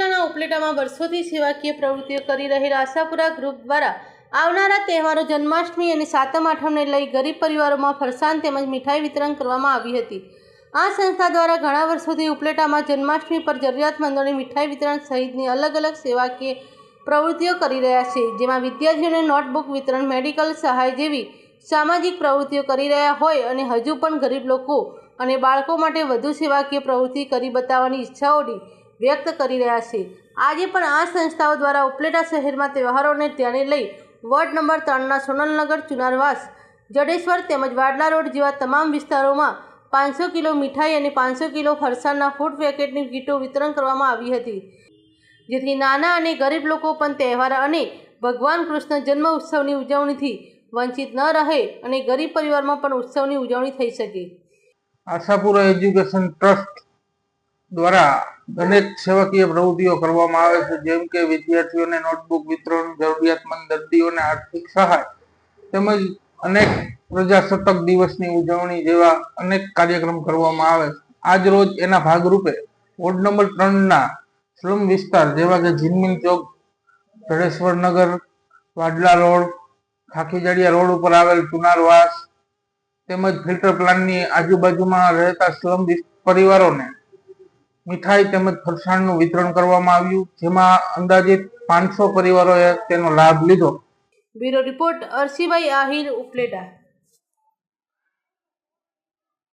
ઉપલેટામાં વર્ષોથી સેવાકીય પ્રવૃત્તિઓ કરી રહેલા આશાપુરા ગ્રુપ દ્વારા આવનારા તહેવારો જન્માષ્ટમી અને સાતમ આઠમને લઈ ગરીબ પરિવારોમાં ફરસાણ તેમજ મીઠાઈ વિતરણ કરવામાં આવી હતી. આ સંસ્થા દ્વારા ઘણા વર્ષોથી ઉપલેટામાં જન્માષ્ટમી પર જરૂરિયાતમંદોને મીઠાઈ વિતરણ સહિતની અલગ અલગ સેવાકીય પ્રવૃત્તિઓ કરી રહ્યા છે, જેમાં વિદ્યાર્થીઓને નોટબુક વિતરણ, મેડિકલ સહાય જેવી સામાજિક પ્રવૃત્તિઓ કરી રહ્યા હોય અને હજુ પણ ગરીબ લોકો અને બાળકો માટે વધુ સેવાકીય પ્રવૃત્તિ કરી બતાવવાની ઈચ્છાઓની વ્યક્ત કરી રહ્યા છે. આજે પણ આ સંસ્થાઓ દ્વારા ઉપલેટા શહેરમાં તહેવારોને ધ્યાને લઈ વોર્ડ નંબર ત્રણના સોનલનગર, ચુનારવાસ, જડેશ્વર તેમજ વાડલા રોડ જેવા તમામ વિસ્તારોમાં પાંચસો કિલો મીઠાઈ અને પાંચસો કિલો ફરસાણના ફૂડ પેકેટની કીટો વિતરણ કરવામાં આવી હતી. જેથી નાના અને ગરીબ લોકો પણ તહેવાર અને ભગવાન કૃષ્ણ જન્મ ઉત્સવની ઉજવણીથી વંચિત ન રહે અને ગરીબ પરિવારમાં પણ ઉત્સવની ઉજવણી થઈ શકે. આશાપુરા એજ્યુકેશન ટ્રસ્ટ દ્વારા અનેક સેવાકીય પ્રવૃત્તિઓ કરવામાં આવે છે, જેમ કે વિદ્યાર્થીઓને નોટબુક વિતરણ, જરૂરિયાતમંદ દર્દીઓને આર્થિક સહાય, તેમજ અનેક પ્રજાસત્તાક દિવસની ઉજવણી જેવા અનેક કાર્યક્રમ કરવામાં આવે છે. આજ રોજ એના ભાગરૂપે વોર્ડ નંબર ત્રણના સ્લમ વિસ્તાર જેવા કે જીનમિન ચોક, જડેશ્વર નગર, વાડલા રોડ, ખાખીજાડિયા રોડ ઉપર આવેલ ચુનારવાસ તેમજ ફિલ્ટર પ્લાન્ટની આજુબાજુમાં રહેતા સ્લમ પરિવારોને મીઠાઈ તેમજ ફરસાણનું વિતરણ કરવામાં આવ્યું, જેમાં અંદાજિત પાંચસો પરિવારોએ તેનો લાભ લીધો. Bureau report Arsibhai Ahir Upleta.